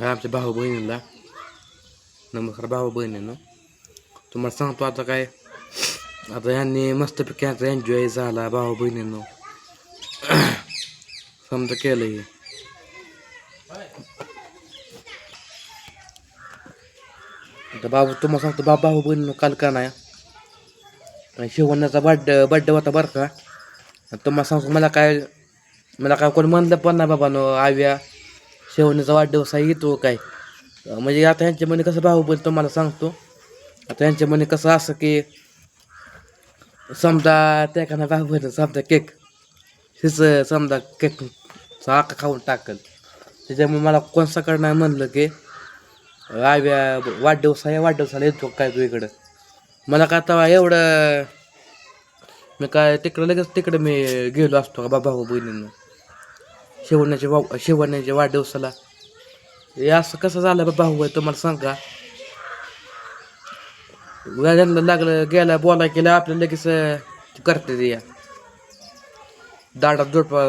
आमच्या भाऊ बहिणीला नमस्कार भाऊ बहिणींना. तुम्हाला सांगतो आता काय? आता यांनी मस्तपैकी आता एन्जॉय झाला भाऊ बहिणींनो. समजा केलं हे आता बाबू तुम्हाला सांगतो बा भाऊ बहिणीनो काल का नाही? शिवण्याचा बड्डे बड्डे होता बरं का? तुम्हाला सांगतो मला काय मला काय कोण म्हणलं पण नाही बाबानो आव्या. शेवणीचा वाढदिवस आहे येतो काय? म्हणजे आता यांच्या मने कसं भाऊ बोल मला सांगतो. आता यांच्या मने कसं असं की समजा त्या काना भाऊ बहिण समजा केक हिच समजा केक आका खाऊन टाकल. त्याच्यामुळे मला कोण सकाळ नाही म्हणलं की आव्या वाढदिवस आहे वाढदिवसाला येतो काय तू इकडं? मला काय तेव्हा एवढं मी काय तिकडं लगेच तिकडं मी गेलो असतो का बाबा भाऊ बहिणींना शेवण्याच्या वा शेवण्याच्या वाढदिवसाला. हे असं कसं झालं बा भाऊ आहे तुम्हाला सांगा. त्यांना लागलं गेला बोला केला आपल्याला लगेच करते ते या. दाडात जोडपा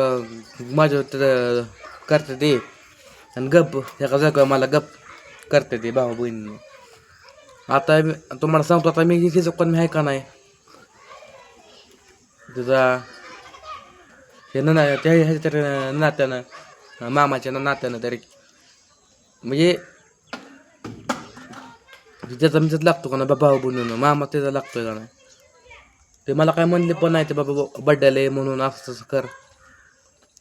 माझ्या तिथं करते ते. आणि गप एका जागा मला गप करते ते भाऊ बहिणी आता तुम्हाला सांगतो आता मी हिचं कोण आहे का नाही? तुझा हे ना त्या ह्याच्या तरी नात्यानं मामाच्या नात्यानं तरी. म्हणजे त्याचा मिळत लागतो का ना बाबा भाऊ बनून मामा त्याचा लागतोय का नाही ते मला काय म्हणले पण नाही ते बाबा बड्ड्याला म्हणून असं तसं कर.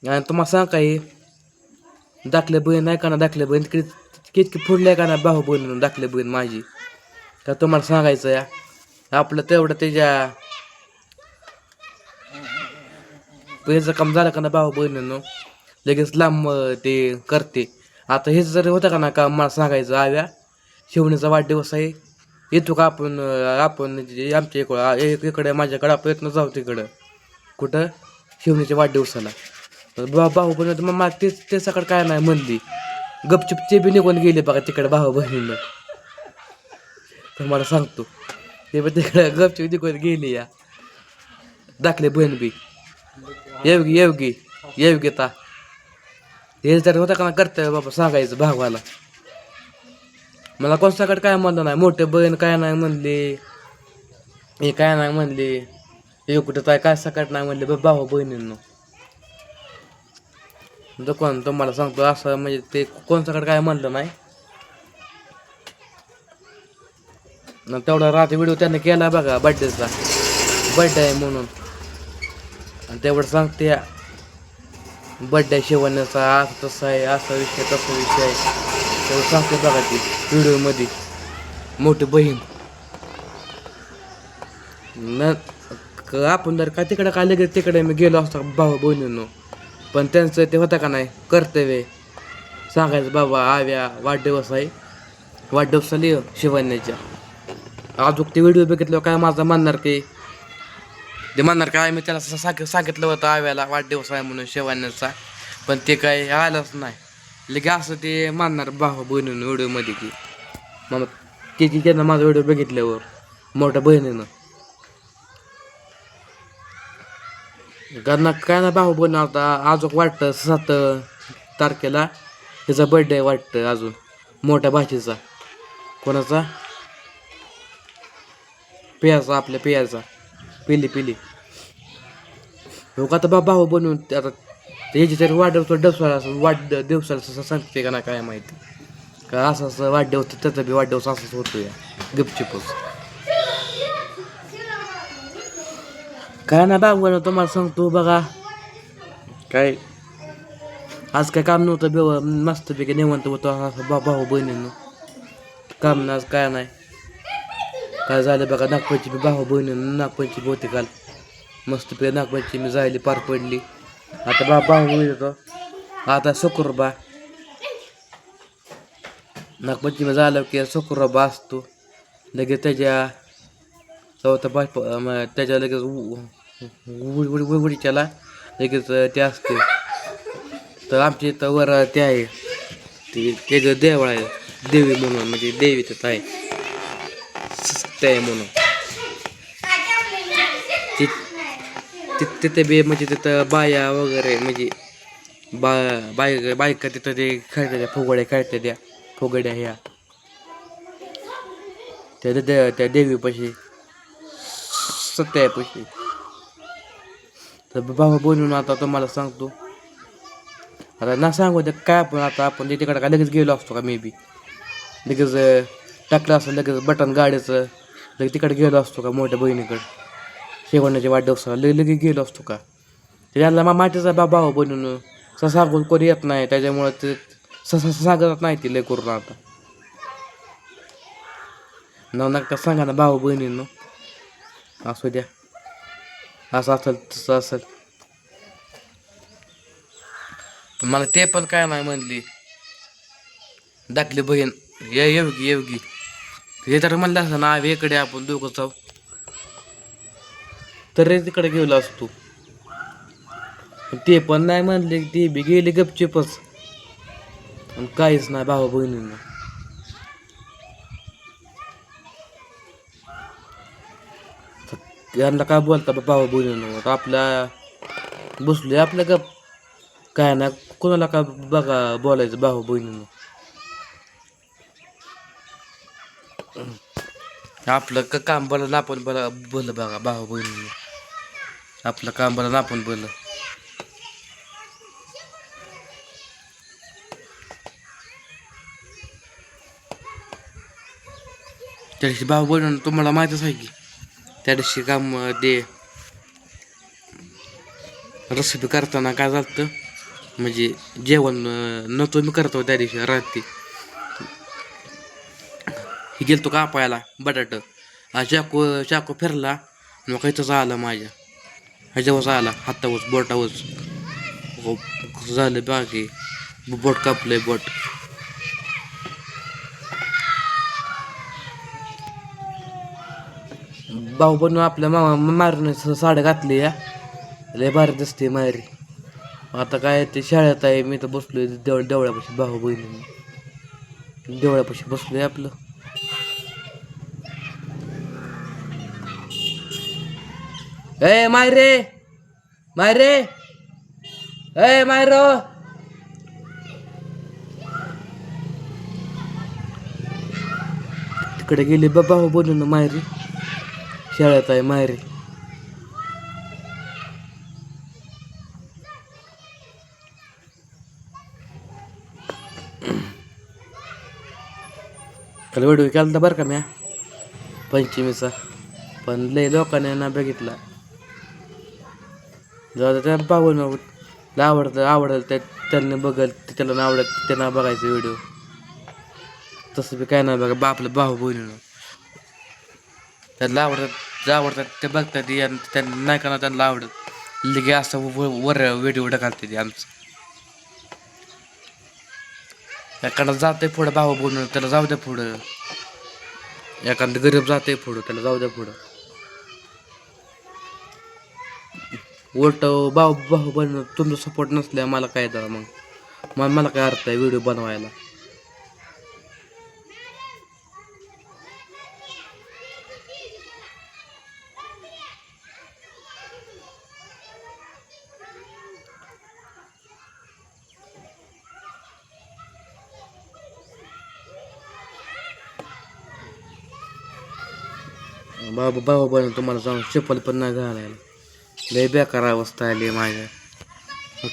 आणि तुम्हाला सांग काही दाखले बहीण नाही का ना दाखले बहीण तिकडे कितकी फुडले का ना भाऊ बहीण दाखले बहीण माझी? का तुम्हाला सांगायचं या. आपलं तेवढं त्याच्या पहिलं काम झालं का ना भाऊ बहिणीनं लगेच लांब ते करते. आता हेच जर होतं का ना काम मला सांगायचं आव्या शिवणीचा वाढदिवस आहे. येतो का आपण आपण जे आमच्या इकडं एक- इकडे माझ्याकडे आपण येत जाऊ तिकडं. कुठं? शिवणीच्या वाढदिवसाला. तर बा भाऊ बहिणी मग मला तेच ते सकाळ काय नाही म्हणली. गपचूप ते बी निघून गेले बघा तिकडे भाऊ बहिणीनं. तर मला सांगतो ते पण तिकडे गपचूप निघून गेली या. दाखले बहीण बी. येवगी येवगी येवगीता हे जर होता का ना बाबा सांगायचं भागवाला मला कोण काय म्हणलं नाही मोठे बहीण काय नाही म्हणले हे काय नाही म्हणले हे कुठं काय काय सकाळ नाही म्हणले बा भाऊ बहिणींनो. तर कोण तुम्हाला सांगतो असं म्हणजे ते कोण काय म्हणलं नाही. तेवढा रात्री व्हिडिओ त्याने केला बघा बड्डेचा बड्डे आहे म्हणून. आणि तेवढं सांगते बड्डे शेवण्याचा असं तसं आहे असा विषय तसा विषय आहे. तेवढं सांगते बघा ती व्हिडिओमध्ये मोठी बहीण. न आपण जर का तिकडं काय लगेच तिकडे मी गेलो असतो भाऊ बहिणींनो. पण त्यांचं ते होतं का नाही कर्तव्य सांगायचं बाबा आव्या वाढदिवस आहे. वाढदिवस आली शिवण्याच्या. अजून ते व्हिडिओ बघितल्यावर काय माझं म्हणणार की ते म्हणणार काय मी त्याला सांग सांगितलं होतं आव्याला वाढदिवस आहे म्हणून शेवाण्याचा. पण ते काय आलंच नाही. लगे असं ते मानणार भाऊ बहिणीनं व्हिडिओमध्ये की मग ते की त्यांना माझा व्हिडिओ बघितल्यावर मोठ्या बहिणीनं. कारण काय ना भाऊ बहिणी आता अजून वाटतं सात तारखेला त्याचा बर्थडे वाटतं अजून मोठ्या भाषेचा कोणाचा? पियाचा आपल्या पियाचा. पिली पिली. हो का तर बा भाऊ बनवून ते आता याची तरी वाढवतो डबसाला असं वाढ दिवसाला असं सांगते का ना काय माहिती. का असं असं वाढदिवस त्याचा बी वाढदिवस असंच होतो या गपचिपच. काय ना बाबू तुम्हाला सांगतो बघा. काय? आज काय काम नव्हतं बेव मस्तपैकी निवंत होतं असं बा भाऊ बहिणीनं. काम ना आज काय नाही. काय झालं बघा नागपंचमी भाऊ बहिणीनं नागपंचमी होती काल मस्त पे नागपंचमी जायली पार पडली आता बा भाऊ येतो आता शुक्रबा नागपंचमी झालं की शुक्रबा असतो लगेच त्याच्या चौथा बाप म- त्याच्या लगेच उ- उ- उ- उ- उडीच्याला लगेच ते असते तर आमच्या इथं वर ते आहे ते त्याचं देवळ आहे देवी म्हणून म्हणजे देवी तिथं आहे आहे म्हणून. ति- तिथं तिथे बी म्हणजे तिथं बाया वगैरे म्हणजे बा बाय बायका तिथं ते खेळते त्या फुगड्या खेळतात त्या फुगड्या ह्या. त्या त्या त्या देवीपाशी. सत्यापाशी. तर बाबा बोलून आता तुम्हाला सांगतो. आता ना सांगू त्या काय आपण आता आपण ते तिकडे काय लगेच गेलो असतो का मे बी लगेच टाकलं असं लगेच बटन गाडीचं. लगेच तिकडे गेलो असतो का मोठ्या बहिणीकडे? शेवण्याच्या वाढदिवसाला लगे लगेच गेलो असतो का? त्याला मा मातीचा बा भाऊ बनून स कोणी येत नाही त्याच्यामुळं ते ससा सांगत नाही ती लय करून आता. न नका सांगा ना भाऊ बहिणींनो. असू द्या. असं असेल तसं असेल. मला ते पण काय नाही म्हणली. दाखली बहीण ये येवगी येवगी हे तर म्हणलं असं ना इकडे आपण दोघं जाऊ. तर तिकडे गेलो असतो. ते पण नाही म्हणले ते बी गेले गपचिपच. आणि काहीच नाही भाऊ बहिणींना. यांना काय बोलता बा भाऊ बहिणींना? आपल्या बसलोय आपल्या गप. काय ना कोणाला काय बघा बोलायचं भाऊ बहिणीनं. आपलं क काम बोला आपण बोला बोल बघा भाऊ बहिणी. आपलं काम बोला आपण बोल. त्या दिवशी भाऊ बहिण तुम्हाला माहीतच आहे की त्या दिवशी काम ते रेसिपी करताना काय झालं म्हणजे जेवण न नव्हतं मी करतो त्या दिवशी रात्री. गेलतो कापायला बटाट. हा चाकू चाकू फिरला मग इथंच आला माझ्या. ह्याच्यावरच आला हातावरच बोटावरच हो, कसं झालं बाकी. बोट कापलंय बोट. भाऊ बनून आपल्या मामा मारून साड्या घातली या. लय भारी दिसते माहेरी आता काय ते शाळेत आहे मी तर बसलोय देवळ देवळापाशी भाऊ बहिणी देवळापाशी बसलोय आपलं. ए मायरे! मायरे! ए मायरो! तिकडे गेले बाबा ना मायरी. शाळेत आहे मायरी. काल व्हिडिओ केला बरं का म्या? पंचमीचा. पण लय लोकांनी ना बघितला. जाऊ त्या पाहून आवडतं आवडेल त्या त्यांना बघल त्याला ना आवडत त्यांना बघायचं व्हिडिओ तसं बी काय नाही बघा बा आपलं भाऊ बहिणीनं. त्यांना आवडतात जे आवडतात ते बघतात आणि त्यांना नाही का त्यांना आवडत. लगे असं व- वर व्हिडिओ घालते ते आमचं. एखादा जाते पुढं भाऊ बोलून त्याला जाऊ द्या पुढं. एखादं गरीब जाते पुढं त्याला जाऊ द्या पुढं. उलट भाऊ भाऊ बन तुमचा सपोर्ट नसल्या मला काय द्या मग? मग मला काय अर्थ आहे व्हिडिओ बनवायला? बाबा बाबा बन तुम्हाला जाऊन चप्पल पण नाही घालायला. लय बेकार अवस्था आली आहे माझ्या.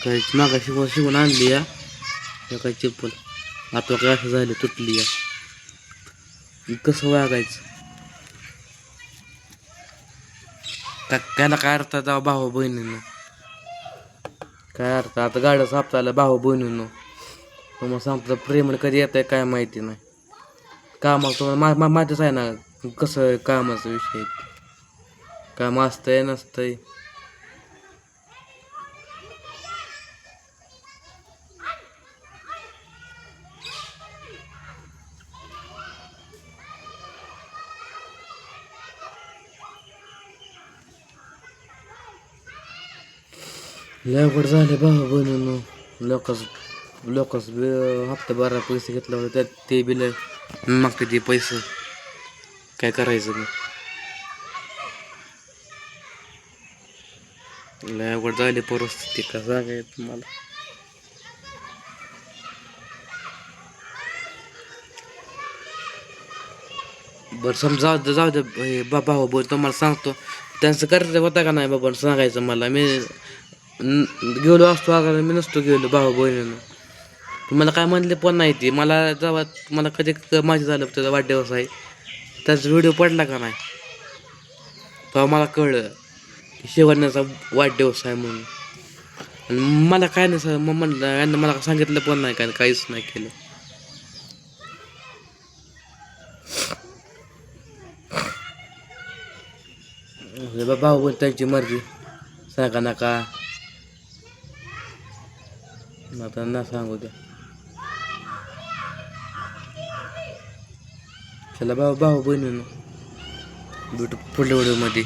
काही मागा शिवून शिवून आणली या. काही काय आता काय असं झालं तुटली या. कसं वागायचं? का त्याला काय अर्थ जावं भाऊ बहिणीनं? काय अर्थ आता गाड्या सापताला भाऊ बहिणीनं. तुम्हाला सांगतो प्रेम कधी येत आहे काय माहिती नाही. कामाला तुम्हाला मा माहितीच आहे ना कसं आहे कामाचा विषय काम असतंय नसतंय. लय अवघड झाले भाऊ बनून लोकच लोकच हप्ता बारा पैसे घेतला होता त्यात ते बिल मागते ते पैसे. काय करायचं मग? लय अवघड झाली परिस्थिती का सांगाय तुम्हाला? बरं समजा जाऊ दे बाबा बा भाऊ बोल तुम्हाला सांगतो. त्यांचं करायचं होता का नाही बाबा सांगायचं मला. मी गेलो असतो अगर मी नसतो गेलो भाऊ बहिणीनं. मला काय म्हणले पण नाही ते. मला जेव्हा मला कधी क- माझी झालं त्याचा वाढदिवस आहे. त्याचा व्हिडिओ पडला का नाही? तेव्हा मला कळलं की शेवटण्याचा वाढदिवस आहे म्हणून. आणि मला काय नाही सर मग म्हणलं यांना मला सांगितलं पण नाही काय काहीच नाही केलं. बा भाऊ त्यांची मर्जी. सांगा नका. आता ना सांगू द्या चला भाऊ भाऊ बहिणीनं. भेटू पुढल्या व्हिडिओमध्ये.